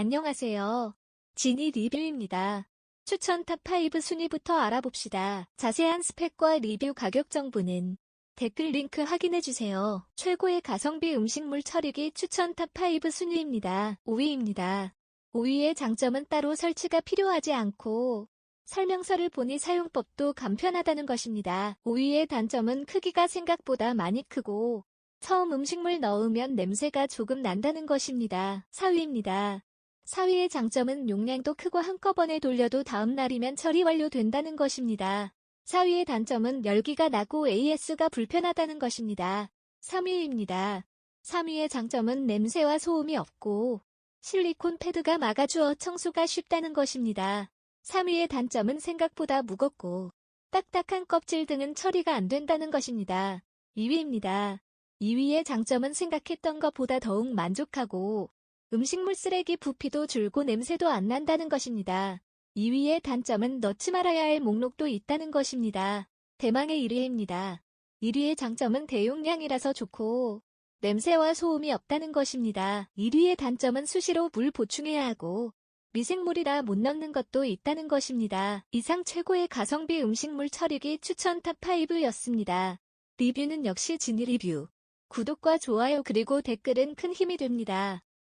안녕하세요. 지니 리뷰입니다. 추천 탑5 순위부터 알아봅시다. 자세한 스펙과 리뷰 가격 정보는 댓글 링크 확인해주세요. 최고의 가성비 음식물 처리기 추천 탑5 순위입니다. 5위입니다. 5위의 장점은 따로 설치가 필요하지 않고 설명서를 보니 사용법도 간편하다는 것입니다. 5위의 단점은 크기가 생각보다 많이 크고 처음 음식물 넣으면 냄새가 조금 난다는 것입니다. 4위입니다. 4위의 장점은 용량도 크고 한꺼번에 돌려도 다음 날이면 처리 완료된다는 것입니다. 4위의 단점은 열기가 나고 AS가 불편하다는 것입니다. 3위입니다. 3위의 장점은 냄새와 소음이 없고 실리콘 패드가 막아주어 청소가 쉽다는 것입니다. 3위의 단점은 생각보다 무겁고 딱딱한 껍질 등은 처리가 안 된다는 것입니다. 2위입니다. 2위의 장점은 생각했던 것보다 더욱 만족하고 음식물 쓰레기 부피도 줄고 냄새도 안 난다는 것입니다. 2위의 단점은 넣지 말아야 할 목록도 있다는 것입니다. 대망의 1위입니다. 1위의 장점은 대용량이라서 좋고 냄새와 소음이 없다는 것입니다. 1위의 단점은 수시로 물 보충해야 하고 미생물이라 못 넣는 것도 있다는 것입니다. 이상 최고의 가성비 음식물 처리기 추천 탑5였습니다. 리뷰는 역시 지니 리뷰. 구독과 좋아요 그리고 댓글은 큰 힘이 됩니다.